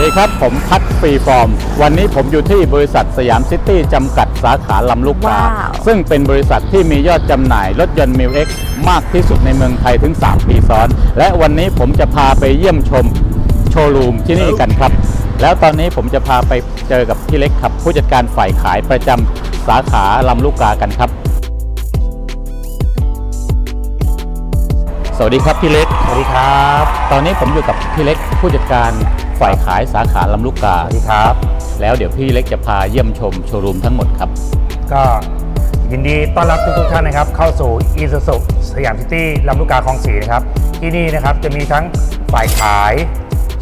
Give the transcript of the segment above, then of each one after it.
ดีครับ ผมพัดฟรีฟอร์ม วันนี้ผมอยู่ที่บริษัทสยามซิตี้จำกัดสาขาลำลูกกาว้าวซึ่งเป็นบริษัทที่มียอดจำหน่ายรถยนต์มิวเอ็กมากที่สุดในเมืองไทยถึง 3 ปีซ้อน และวันนี้ผมจะพาไปเยี่ยมชมโชว์รูมที่นี่กันครับ แล้วตอนนี้ผมจะพาไปเจอกับพี่เล็กครับ ผู้จัดการฝ่ายขายประจำสาขาลำลูกกากันครับ สวัสดีครับพี่เล็ก สวัสดีครับ ตอนนี้ผมอยู่กับพี่เล็กผู้จัดการฝ่ายขายสาขาลำลูกกา สวัสดีครับ แล้วเดี๋ยวพี่เล็กจะพาเยี่ยมชมโชว์รูมทั้งหมดครับ ก็ยินดีต้อนรับทุกๆท่านนะครับ เข้าสู่อีซูซุสยามซิตี้ลำลูกกาคลองสีนะครับ ที่นี่นะครับจะมีทั้งฝ่ายขาย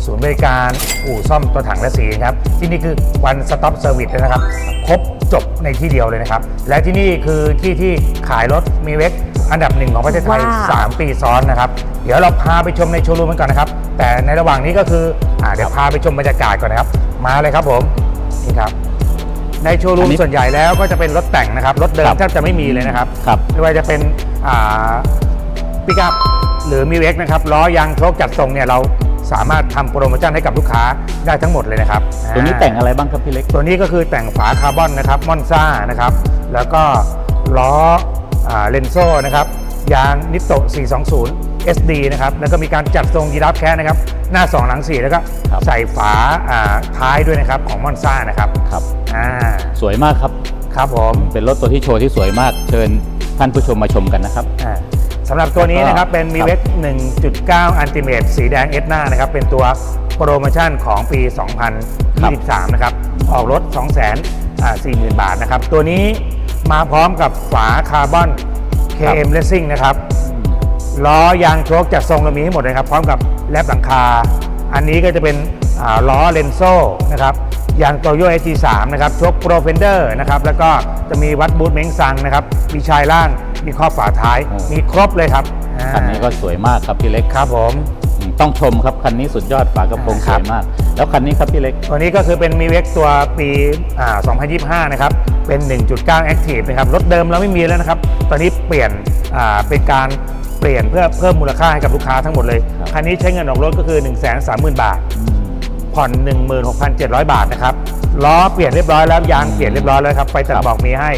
ศูนย์บริการอู่ซ่อมตัวถังและสีนะครับ ที่นี่คือ one stop service เลยนะครับ ครบจบในที่เดียวเลยนะครับ และที่นี่คือที่ที่ขายรถมีเว็ก อันดับหนึ่งของประเทศไทย ว้าว 3 ปีซ้อนนะครับ เดี๋ยวเราพาไปชมในโชว์รูมกันก่อนนะครับ แต่ในระหว่างนี้ก็คืออ่าเดี๋ยวพาไปชมบรรยากาศก่อนนะครับ มาเลยครับผมนี่ครับ ในโชว์รูอัมนนี้ส่วนใหญ่แล้วก็จะเป็นรถแต่งนะครับ รถเดิครัมบแทบจะไม่มีเลยนะครับ ครับ ไม่ว่าจะเป็นปิกอัพหรือมีเว็กนะครับล้อยางโชคจัดทรงเนี่ยเราสามารถทำโปรโมชั่นให้กับลูกค้าได้ทั้งหมดเลยนะครับตัวนี้อ่าแต่งอะไรบ้างครับพี่เล็ก ตัวนี้ก็คือแต่งฝาคาร์บอนนะครับมอนซ่านะครับ แล้วก็ล้อ เลนโซ่นะครับยางนิโต420 SD นะครับแล้วก็มีการจัดทรงยีราฟแค่นะครับหน้า 2 หลัง 4 แล้วก็ครับใส่ฝาอ่าท้ายด้วยนะครับของมอนซ่านะครับครับอ่าสวยมากครับครับผมเป็นรถตัวที่โชว์ที่สวยมากเชิญท่านผู้ชมมาชมกันนะครับอ่าสำหรับตัวนี้นะครับเป็นครับมีเว็ก1.9 อันติเมตสีแดงเอสหน้านะครับเป็นตัวโปรโมชั่นของปี 2023 นะครับ ออกรถ 240,000 บาทนะครับ ตัวนี้ มาพร้อมกับฝาคาร์บอน KM Racing นะครับล้อยางโชคจัดทรงเรามีให้หมดเลยครับ พร้อมกับแลบหลังคา อันนี้ก็จะเป็นอ่าล้อเลนโซ่นะครับยางโตโย SG3 นะครับโชคโปรเฟนเดอร์นะครับแล้วก็จะมีวัดบูทเม้งซังนะครับมีชายล่างมีครอบฝาท้ายโอ้มีครบเลยครับอ่าคันนี้ก็สวยมากครับพี่เล็กครับผมอืม ต้องชมครับคันนี้สุดยอดฝากระโปรงคสรับวยมาก แล้วคันนี้ครับพี่เล็ก ตัวนี้ก็คือเป็นมีเว็กตัวปีอ่า2025 นะครับ เป็น 1.9 Active นะครับ รถเดิมเราไม่มีแล้วนะครับ ตอนนี้เปลี่ยนอ่าเป็นการเปลี่ยนเพื่อเพิ่มมูลค่าให้กับลูกค้าทั้งหมดเลย ครับ คันนี้ใช้เงินออกรถก็คือ 130,000 บาท ผ่อน 16,700 บาทนะครับ ล้อเปลี่ยนเรียบร้อยแล้ว ยางเปลี่ยนเรียบร้อยแล้วครับ ไฟตัดครับบอกมีให้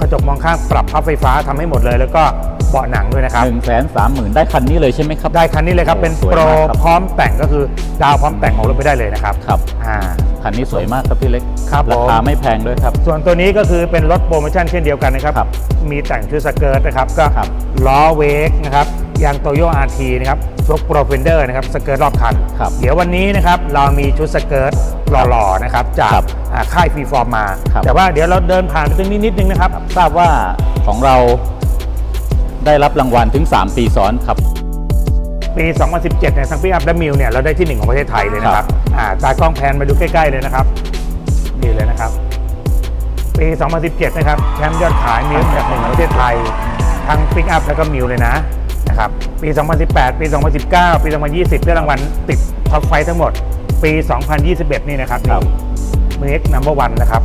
กระจกมองข้างปรับพับไฟฟ้าทำให้หมดเลย แล้วก็เบาะหนังด้วยนะครับหนึ่งแสนสามหมื่นได้คันนี้เลยใช่ไหมครับ ได้คันนี้เลยครับโอ้เป็นสวยโปรมากครับ พร้อมแต่งก็คือดาวพร้อมแต่งของรถไปได้เลยนะครับครับอ่า คันนี้สวยมากครับพี่เล็กครับผม ราคาไม่แพงด้วยครับ ส่วนตัวนี้ก็คือเป็นรถโปรโมชั่นเช่นเดียวกันนะครับ ครับมีแต่งชุดสเกิร์ตนะครับ ก็ครับล้อเวกนะครับยางโตโยอาร์ทีนะครับ ชกโปรเฟนเดอร์นะครับสเกิร์ตรอบคัน ครับเดี๋ยววันนี้นะครับเรามีชุดสเกิร์ตหล่อๆนะครับจากครับอ่าค่ายฟรีฟอร์มมา ครับ แต่ว่าเดี๋ยวเราเดินผ่านไปตรงนี้นิดนึงนะครับ ทราบว่าของเราได้รับรางวัลถึง 3 ปีซ้อนครับ ปี 2017 เนี่ยทั้งพี่อัพและมิวเนี่ยเราได้ที่หนึ่งของประเทศไทยเลยนะครับอ่าตากล้องแพนมาดูใกล้ๆเลยนะครับนี่เลยนะครับ ปี 2017 นะครับแชมป์ยอดขายมิวอันดับหนึ่งของประเทศไทยทั้งปิกอัพแล้วก็มิวเลยนะ นะครับ ปี 2018 ปี 2019 ปี 2020 ได้รางวัลติดท็อปไฟทั้งหมด ปี 2021 นี่นะครับครับมือเอ็กนัมเบอร์วันนะครับ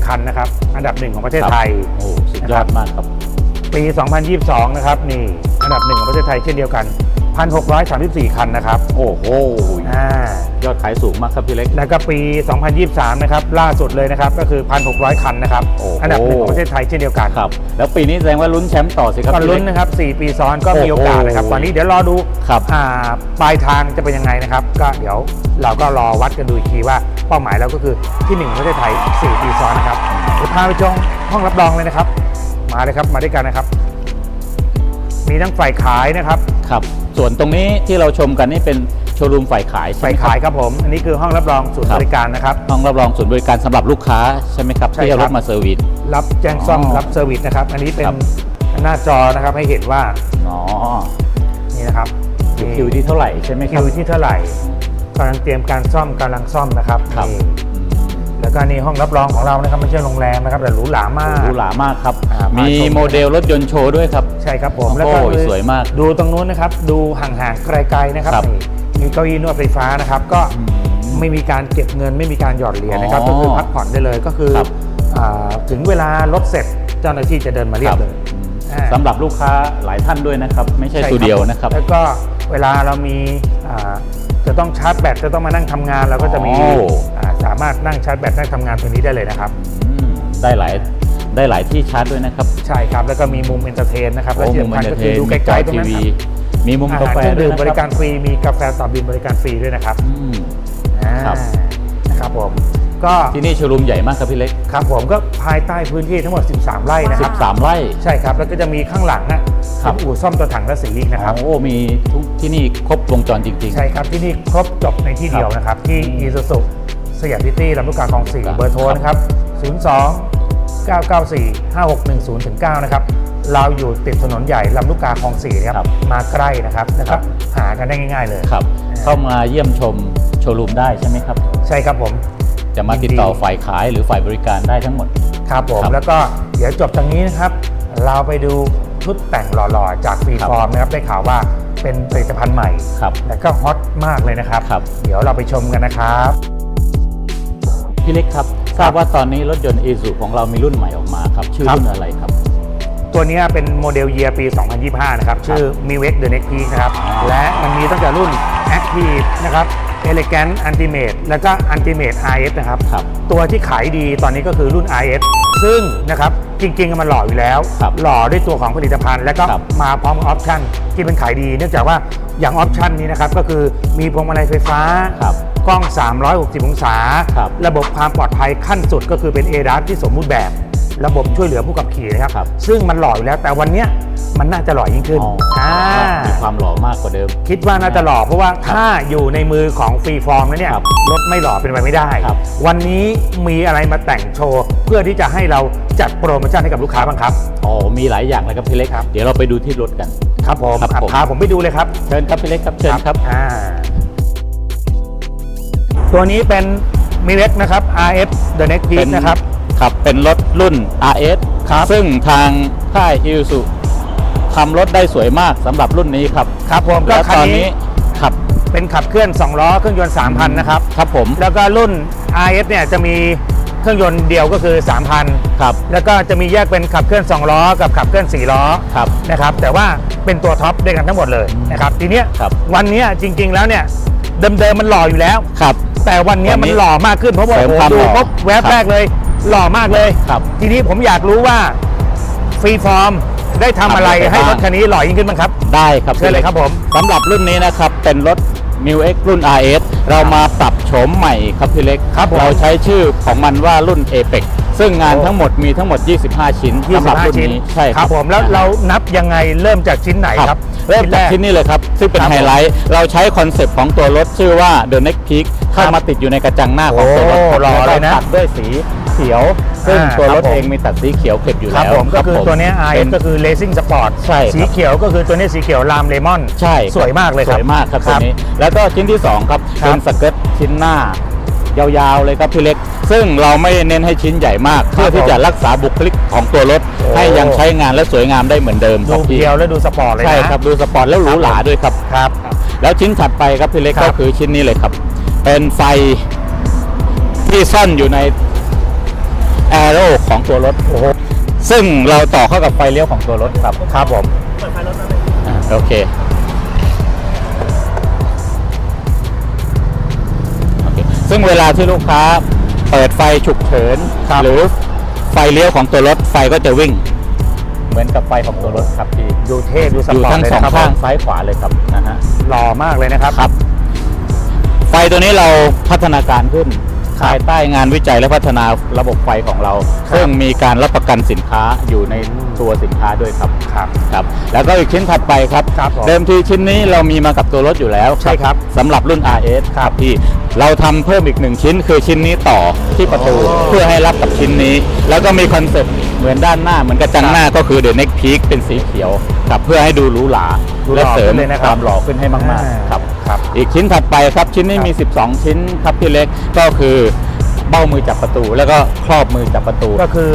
970 คันนะครับ อันดับหนึ่งของประเทศไทย โอ้สุดยอดมากครับ ปี 2022 นะครับนี่ อันดับหนึ่งของประเทศไทยเช่นเดียวกัน 1,634 คันนะครับ โอ้โหอ่ายอดขายสูงมากครับพี่เล็ก แล้วก็ปี 2023 นะครับ ล่าสุดเลยนะครับ ก็คือ 1,600 คันนะครับโอ้โหอันดับหนึ่งของประเทศไทยเช่นเดียวกันครับ แล้วปีนี้แสดงว่าลุ้นแชมป์ต่อสิครับก็พี่ลุ้เล็นกนะครับ 4 ปีซ้อนก็มีโอกาสนะครับโอ้โหตอนนี้เดี๋ยวรอดูครับอ่าปลายทางจะเป็นยังไงนะครับ ก็เดี๋ยวเราก็รอวัดกันดูอีกทีว่าเป้าหมายเราก็คือที่หนึ่งของประเทศไทย 4 ปีซ้อนนะครับเดี๋ยวพาไปชมห้องรับรองเลยนะครับ มาเลยครับ มาด้วยกันนะครับ มีทั้งฝ่ายขายนะครับ ครับ ส่วนตรงนี้ที่เราชมกันนี่เป็นโชว์รูมฝ่ายขายใช่ไหฝ่ามยคขายรับครับผม อันนี้คือห้องรับรองศูนย์ครับ บริการนะครับ ห้องรับรองศูนย์บริการสำหรับลูกค้าใช่ไหมครับใช่ที่เอาครรับถมาเซอร์วิส รับแจ้งซ่อมอ๋อรับเซอร์วิสนะครับ อันนี้เป็นครับ หน้าจอนะครับให้เห็นว่าอ๋อนี่นะครับอยู่คิวที่เท่าไหร่ใช่ไหมคคิรับ วที่เท่าไหร่กำลังเตรียมการซ่อมกำลังซ่อมนะครับครับ นี่แล้ว ก็นี่ห้องรับรองของเรานะครับไม่ใช่โรงแรมนะครับแต่หรูหรามาก หรูหรามากครับ อ่ามามีมีโมเดลรถยนต์โชว์ด้วยครับ ใช่ครับผมโอ้โหแล้วก็คือสวยมากดูตรงนู้นนะครับ ดูห่างๆไกลๆนะครับครับ นี่มีเก้าอี้นวดไฟฟ้านะครับ ก็ไม่มีการเก็บเงิน ไม่มีการหยอดเหรียญนะครับ อ๋อก็คือพักผ่อนได้เลยก็คือครับ อ่าถึงเวลารถเสร็จเจ้าหน้าที่จะเดินมาเรียคกรับเลยอ่า สำหรับลูกค้าหลายท่านด้วยนะครับ ไม่ใช่ใช่ตัวเดียวนะครับ แล้วก็เวลาเรามีอ่าจะต้องชาร์จแบตจะต้องมานั่งทำงานเราก็จะมีโอ้อ่า สามารถนั่งชาร์จแบตนั่งทำงานตรงนี้ได้เลยนะครับ อืมได้หลายได้หลายที่ชาร์จด้วยนะครับ ใช่ครับ แล้วก็มีมุมเอนเตอร์เทนนะครับ และโอ้ที่มุมสำคัญเอนเตอก็ร์เทคือนดูไกมีจลอๆตรงทีนั้นวีครับมีมุมกาอาหารแฟเครื่องดื่มด้วยบนะริคการฟรีมีกาแฟต่อบินบริการฟรีด้วยนะครับอืมอ่าครับนะครับผมก็ที่นี่โชว์รูมใหญ่มากครับพี่เล็ก ครับผมก็ภายใต้พื้นที่ทั้งหมด 13 ไร่นะครับ 13 ไร่ ใช่ครับ แล้วก็จะมีข้างหลังนะครับเป็นอู่ซ่อมตัวถังและสีนะครับ โอ้ มีทุกที่นี่ครบวงจรจริง ใช่ครับที่นี่ครบจบในที่เดียวนะครับ ที่อีซูซุ สยามซิตี้ลำลูกกาคลองครับ4เบอร์โทรนะครับ02 994 5610ถึง9นะครับเราอยู่ติดถนนใหญ่ลำลูกกาคลอง4นะคครัรับบมาใกล้นะครับนะคครัรับบหากันได้ง่ายๆเลยๆครับ เข้ามาเยี่ยมชมโชว์รูมได้ใช่ไหมครับ ใช่ครับผม จะมาติดต่อยินดีฝ่ายขายหรือฝ่ายบริการได้ทั้งหมด ครับผมครับแล้วก็เดี๋ยวจบตรงนี้นะครับ เราไปดูชุดแต่งหล่อๆ จากฟรีครับฟอร์มนะครับ ได้ข่าวว่าเป็นผลิตภัณฑ์ใหม่ครับและก็ฮอตมากเลยนะครับครับ เดี๋ยวเราไปชมกันนะครับ พี่เล็กครับ ทราบว่าตอนนี้รถยนต์อีซูของเรามีรุ่นใหม่ออกมาครับชื่อครับรุ่นอะไรครับ ตัวเนี้ยเป็นโมเดลเยียปี 2025 นะครับ ชื่อ m i w e x The Next Peak นะครับอ๋อและมันมีตั้งแต่รุ่น Active นะครับ Elegant Ultimate แล้วก็ Ultimate RS นะครับครับตัวที่ขายดีตอนนี้ก็คือรุ่น RS ซึ่งนะครับจริงๆมันหล่ออยู่แล้วครับหล่อด้วยตัวของผลิตภัณฑ์ แล้วก็ครับมาพร้อมกับออปชั่นที่เป็นขายดี เนื่องจากว่าอย่างออปชั่นนี้นะครับก็คือมีพวงมาลัยไฟฟ้าครับ กล้อง 360 องศา ครับระบบความปลอดภัยขั้นสุดก็คือเป็น ADAS ที่สมบูรณ์แบบ ระบบช่วยเหลือผู้ขับขี่นะครับ ครับ ซึ่งมันหล่ออยู่แล้วแต่วันเนี้ยมันน่าจะหล่อยิ่งขึ้นอ๋ออ่ามีความหล่อมากกว่าเดิม คิดว่าน่าจะหล่อเพราะว่าถ้าอยู่ในมือของฟรีฟอร์มแล้วเนี่ยครับรถไม่หล่อเป็นไปไม่ได้ ครับวันนี้มีอะไรมาแต่งโชว์ เพื่อที่จะให้เราจัดโปรโมชั่นให้กับลูกค้าบ้างครับ อ๋อมีหลายอย่างเลยครับพี่เล็กครับ เดี๋ยวเราไปดูที่รถกัน ครับผมครับอะผมพาผมไปดูเลยครับเชิญครับพี่เล็กครับเชิญครับ อ่า ตัวนี้เป็นมิเล็กนะครับ RF The Next เป็ Peak นะครับ ครับ เป็นรถรุ่น RS ครับ ซึ่งทางค่ายอิ s u ทำรถได้สวยมากสำหรับรุ่นนี้ครับครับผมก็แล้วคัตนอนนี้นี้ครับ เป็นขับเคลื่อน 2 ล้อเครื่องยนต์ 3,000 นะครับ ครับผมแล้วก็รุ่น RS เนี่ยจะมีเครื่องยนต์เดียวก็คือ3,000ครับแล้วก็จะมีแยกเป็นขับเคลื่อน 2 ล้อ กับขับเคลื่อน 4 ล้อ ครับ นะครับแต่ว่าเป็นตัวท็อปด้วยกันทั้งหมดเลยนะครับทีเนี้ยครับวันเนี้ยจริงๆแล้วเนี่ย เดิมๆมันหล่ออยู่แล้ว ครับ แต่วันเนี้ยวันมันนี้หล่อมากขึ้นเพราะว่าเสริมโอ้โหความดูหล่อปุ๊บแวบครับแรกเลย หล่อมากเลย ครับทีนี้ผมอยากรู้ว่าฟรีฟอร์มได้ทำอะไรทำอะไรให้รถบ้างคันนี้หล่อยิ่งขึ้นบ้างครับ ได้ครับเชิญเลยพี่ครับผม สำหรับรุ่นนี้นะครับ เป็นรถ m i w X รุ่น RS เรามาปรับโฉมใหม่ครับพี่เล็ก ครับผม เราใช้ชื่อของมันว่ารุ่น Apex ซึ่งงานโอ้ทั้งหมดมีทั้งหมด 25 ชิ้นสำหรับรุ่น25ชิ้นนี้ใช่ครับผมแล้วเรานับยังไงเริ่มจากชิ้นไหนคครัรับบเริ่มจากแรชิ้นนี้เลยครับ ซึ่งเป็นครับไฮไลท์ เราใช้คอนเซปต์ของตัวรถชื่อว่า The Next Peak เข้ามาติดอยู่ในกระจังหน้าของตัวรถโอ้ครับหล่อเลยนะ แวก็ตัดด้วยสีเขียว ซึ่งอ่าตัวรถครับผมเองมีตัดสีเขียวเก็บอยู่ครับแล้วผมก็คือรับตัวเนี้ยเป็ RS ก็คือ Racing Sport ใช่ครับ สีเขียวก็คือตัวนี้สีเขียวลามเลมอน ใช่สวยมากเลยครับสวยมากครับคตัวรับนี้ แล้วก็ชิ้นที่ 2 ครับ ครับเป็นสเกิร์ตชิ้นหน้า ยาวๆเลยครับพี่เล็ก ซึ่งเราไม่เน้นให้ชิ้นใหญ่มาก เพื่อที่จะรักษาบุคลิกของตัวรถโอ้ให้ยังใช้งานและสวยงามได้เหมือนเดิมคดูรับพี่เพียวและดูสปอร์ตเลยนะใช่ครับดูสปอร์ตแล้วหรูหราด้วยครับ ครับ แล้วชิ้นถัดไปครับพี่เล็กครับก็คือชิ้นนี้เลยครับ เป็นไฟที่ซ่อนอยู่ในแอโร่ของตัวรถโอ้โหซึ่งเราต่อเข้ากับไฟเลี้ยวของตัวรถครับครับผมอ่าโอเคโอเค ซึ่งเวลาที่ลูกค้าเปิดไฟฉุกเฉินครับ หรือไฟเลี้ยวของตัวรถไฟก็จะวิ่ง เหมือนกับไฟของตัวรถครับพี่ดูเท่ดูสอยู่ปอร์ตทั้งเลยสองนะครับข้างผมซ้ายขวาเลยครับนะฮะ หล่อมากเลยนะครับ ครับ ไฟตัวนี้เราพัฒนาการขึ้นครับ ภายใต้งานวิจัยและพัฒนาระบบไฟของเราครับซึ่งมีการรับประกันสินค้าอยู่ในตัวสินค้าด้วยครับครับครับ แล้วก็อีกชิ้นถัดไปครับ ครับผมเดิมทีชิ้นนี้เรามีมากับตัวรถอยู่แล้วใช่ครับสำหรับรุ่น RS ครับพี่เราทำเพิ่มอีกหนึ่งชิ้น คือชิ้นนี้ต่อที่ประตูโอ้เพื่อให้รับกับชิ้นนี้ แล้วก็มีคอนเซ็ปต์เหมือนด้านหน้าเหมือนกระจังหน้าก็คือ The Next Peak เป็นสีเขียวครับเพื่อให้ดูหรูหราดูหล่อและเสริมขึ้นเลยนะคครับวามหล่อขึ้นให้มากๆครับครับ อีกชิ้นถัดไปครับชิ้นนี้มี 12 ชิ้นครับพี่เล็กก็คือเบ้ามือจับประตู แล้วก็ครอบมือจับประตู ก็คือ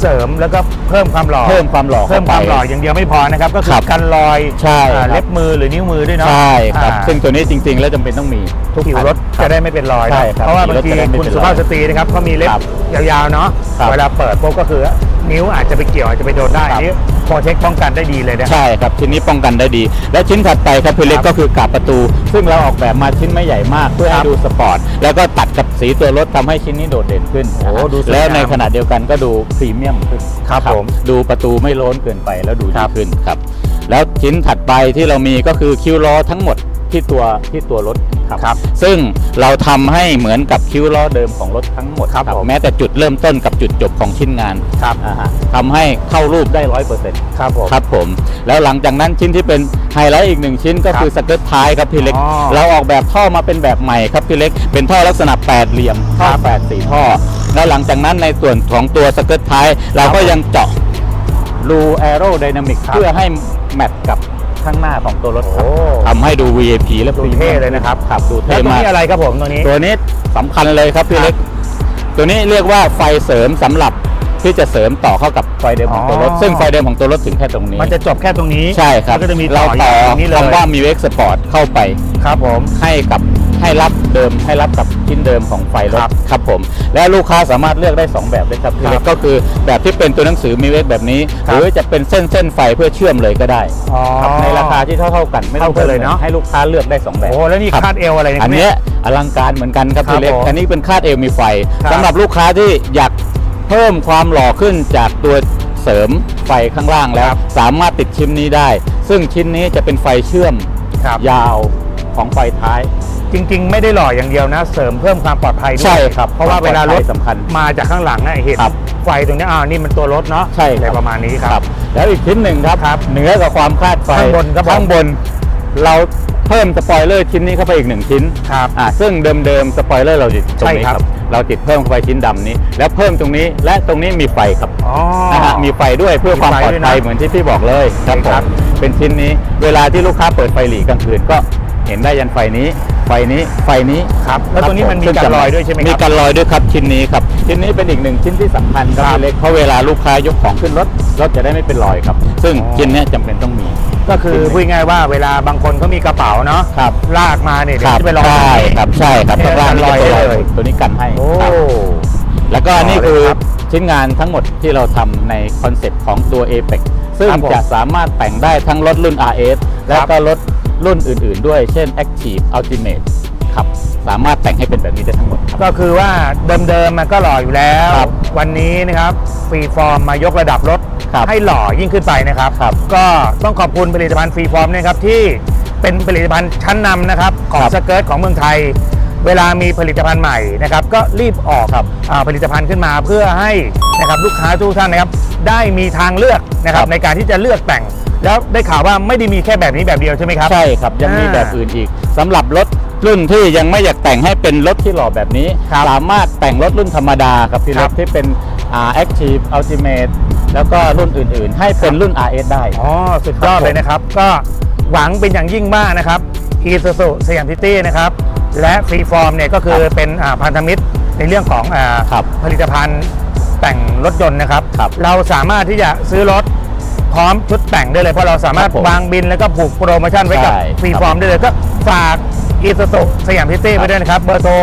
เสริมแล้วก็เพิ่มความหล่อเพิ่มความหล่อเพิ่มความหล่อข้ไปอย่างเดียวไม่พอนะครับ ก็คืคอรับกันรอยใช่อ่าครับ เล็บมือหรือนิ้วมือด้วยเนาะใช่ครับอ่าซึ่งตัวนี้จริง ๆ แล้วจำเป็นต้องมีทุกผิวคัน รถคบจะได้ไม่เป็นรอยใช่นะครับเพราะว่าบางทีผิวรถจะได้ไม่คุณเป็นสุรอยภาพสตรีนะครับเขามีเล็บครับยาวๆเนาะครับเวลาเปิดปุ๊บก็คือนิ้วอาจจะไปเกี่ยวอาจจะไปโดนได้ครับนี่โปรเทคป้องกันได้ดีเลยนะ ใช่ครับชิ้นนี้ป้องกันได้ดี และชิ้นถัดไปครับพี่เล็กครับก็คือกาบประตู ซึ่งเราออกแบบมาชิ้นไม่ใหญ่มากเพื่อครัให้บดูสปอร์ตแล้วก็ตัดกับสีตัวรถทำให้ชิ้นนี้โดดเด่นขึ้นโอ้นะฮะดูสวยแล้วในงามขณะเดียวกันก็ดูพรีเมียมขึ้นครับผมดูประตูไม่โล้นเกินไปแล้วดูคดีรับขึ้นครับแล้วชิ้นถัดไปที่เรามีก็คือคิ้วล้อทั้งหมด ที่ตัวที่ตัวรถครับครับ ซึ่งเราทำให้เหมือนกับคิ้วล้อเดิมของรถทั้งหมดครับผมแม้แต่จุดเริ่มต้นกับจุดจบของชิ้นงานครับอ่าฮะทำให้เข้ารูปได้ร้อยเปอร์เซ็นต์ครับผมครับผม แล้วหลังจากนั้นชิ้นที่เป็นไฮไลท์อีกหนึ่งชิ้นก็ครับคือสเกิร์ตท้ายครับพี่เล็กอ๋อเราออกแบบท่อมาเป็นแบบใหม่ครับพี่เล็ก เป็นท่อลักษณะแปดเหลี่ยมท่อครับแปดสี่ท่อ แล้วหลังจากนั้นในส่วนของตัวสเกิร์ตท้ายเราก็ยังเจาะรูแอโรไดนามิกครับเพื่อให้แมทกับ ข้างหน้าของตัวรถครับโอ้ทำให้ดู VIP และดูพรีเท่เมียมเลยนะครับครับดูแล้เท่วตัวมาก นี้อะไรครับผมตัวนี้ ตัวนี้สำคัญเลยครับพี่ครับ เล็ก ตัวนี้เรียกว่าไฟเสริมสำหรับที่จะเสริมต่อเข้ากับไฟเดิมของตัวรถ อ๋อ ซึ่งไฟเดิมของตัวรถถึงแค่ตรงนี้ มันจะจบแค่ตรงนี้ใช่ครับแล้วก็จะมีเราต่อต่ออย่างนี้เลยคำว่ามีเอ็กสปอร์ตเข้าไปครับผม ให้กับ ให้รับเดิมให้รับกับชิ้นเดิมของไฟรถครับครับผม และลูกค้าสามารถเลือกได้ 2 แบบเลยครับพี่เล็กก็คือแบบที่เป็นตัวหนังสือมีเอ็กแบบนี้ครัหบรือจะเป็นเส้นเส้นไฟเพื่อเชื่อมเลยก็ได้อ๋อครับในราคาที่เท่าเท่าๆกันไม่ต้องเท่ากันเลยเนอะให้ลูกค้าเลือกได้สองแบบโอ้แล้วนี่รับคาดเอวอะไรเนี่ยอันเนี้ยอลังการเหมือนกันครับครับพี่เล็กผมอันนี้เป็นคาดเอวมีไฟครับสำหรับลูกค้าที่อยากเพิ่มความหล่อขึ้นจากตัวเสริมไฟข้างล่างแล้วครับสามารถติดชิ้นนี้ได้ ซึ่งชิ้นนี้จะเป็นไฟเชื่อมครับยาวของไฟท้าย จริง ๆ ไม่ได้หล่ออย่างเดียวนะ เสริมเพิ่มความปลอดภัยด้วยใช่ครับเพราะว่าเวลารถความปลอดภัยสำคัญมาจากข้างหลังอะเห็นครับไฟตรงนี้อ้าวนี่มันตัวรถเนาะใช่ครับ อะไรประมาณนี้ครับแล้วอีกชิ้นหนึ่งครับครับเหนือกับความคาดไฟข้างบนครับผม ข้างบน เราเพิ่มสปอยเลอร์ชิ้นนี้เข้าไปอีกหนึ่งชิ้นครับ อ่าซึ่งเดิมๆสปอยเลอร์เราติดตรงนี้ใช่คครัรับ บ เราติดเพิ่มเข้าไปชิ้นดำนี้ แล้วเพิ่มตรงนี้และตรงนี้มีไฟครับ อ๋อ นะฮะมีไฟด้วยเพื่อความมีไฟปลอดด้วยภัยนะเหมือนที่พี่บอกเลยครับใช่ผครับมเป็นชิ้นนี้เวลาที่ลูกค้าเปิดไฟหลีกลางคืนก็ เห็นได้ยันไฟนี้ ไฟนี้ไฟนี้ครับแล้วตัวนี้มันมีซึ่งกันรอยด้วยใช่ไหมครับมีกันรอยด้วยครับชิ้นนี้ครับชิ้นนี้เป็นอีกหนึ่งชิ้นที่สำคัญครับครับพี่เล็กเพราะเวลาลูกค้ายกของขึ้นรถรถจะได้ไม่เป็นรอยครับ ซึ่งอ๋อชิ้นเนี้ยจำเป็นต้องมี ก็คือพูดง่ายๆว่าเวลาบางคนเขามีกระเป๋าเนาะครับลากมาเนี่ยเดี๋คยวรับจะไปรอใช่ตรงนี้ครับใช่ครับเนี่ยข้างล่างนี่กันรอยจะเป็นรอยได้เลยตัวนี้กันให้โอ้ครับแล้วก็นี่ต่อเลยคือครับชิ้นงานทั้งหมดที่เราทำในคอนเซ็ปต์ของตัว Apex ซึ่งครับผมจะสามารถแต่งได้ทั้งรถรุ่น RS แล้วก็รถ รุ่นอื่น ๆ ด้วย เช่น Active Ultimate ครับสามารถแต่งให้เป็นแบบนี้ได้ทั้งหมดครับ ก็คือว่าเดิมๆมันก็หล่ออยู่แล้ว ครับวันนี้นะครับฟรีฟอร์มมายกระดับรถครับให้หล่อยิ่งขึ้นไปนะครับ ครับก็ต้องขอบคุณผลิตภัณฑ์ฟรีฟอร์มนะครับ ที่เป็นผลิตภัณฑ์ชั้นนำนะครับของครับสเกิร์ตของเมืองไทย เวลามีผลิตภัณฑ์ใหม่นะครับ ก็รีบออกครับอาผลิตภัณฑ์ขึ้นมาเพื่อให้นะครับลูกค้าทุกท่านนะครับ ได้มีทางเลือกนะครับครับ ในการที่จะเลือกแต่ง แล้วได้ข่าวว่าไม่ได้มีแค่แบบนี้แบบเดียวใช่ไหมครับ ใช่ครับยังมีอ่าแบบอื่นอีกสำหรับรถรุ่นที่ยังไม่อยากแต่งให้เป็นรถที่หล่อแบบนี้ครับสามารถแต่งรถรุ่นธรรมดาครับพี่ครัเล็บกที่เป็นอ่า Active Ultimate แล้วก็รุ่นอื่นๆ ให้เป็นรุ่น RS ได้อ๋อสุดยอดเลยนะครับ ก็หวังเป็นอย่างยิ่งมากนะครับ e s u s u สยามซิตี้นะครับและฟรีฟอร์มเนี่ยก็คือครับเป็นอ่าพันธมิตรในเรื่องของอาครับผลิตภัณฑ์แต่งรถยนต์นะครับครับเราสามารถที่จะซื้อรถ พร้อมชุดแต่งได้เลย เพราะเราสามารถครับผมวางบินแล้วก็ผูกโปรโมชั่นไว้กับใช่ฟรีฟอร์มได้เลย ก็ฝาก e s u s u สยามซิตี้ครับ ไปด้วยนะครับ เบอร์โทร 02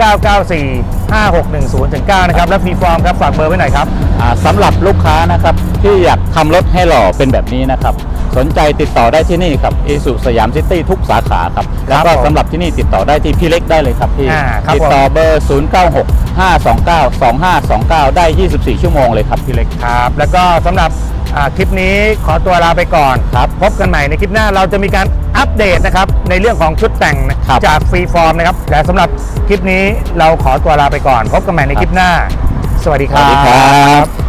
994 5610ถึง9นะครับ และฟรีฟอร์มครับ ฝากเบอร์ไว้หน่อยครับ อ่าสำหรับลูกค้านะครับที่อยากทำรถให้หล่อเป็นแบบนี้นะครับ สนใจติดต่อได้ที่นี่ครับอีสุสยามซิตี้ทุกสาขาครับแล้วก็ผมสำหรับที่นี่ติดต่อได้ที่พี่เล็กได้เลยครับพี่อ่าครับ ติดต่อเบอร์ 096 529 2529 ได้ 24 ชั่วโมงเลยครับพี่เล็ก ครับ แล้วก็สำหรับอ่าคลิปนี้ขอตัวลาไปก่อนครับพบกันใหม่ในคลิปหน้าเราจะมีการอัปเดตนะครับในเรื่องของชุดแต่งครับจากฟรีฟอร์มนะครับและสำหรับคลิปนี้เราขอตัวลาไปก่อน พบกันใหม่ในคลิปหน้า สวัสดีคสรัวัสดีครับ บ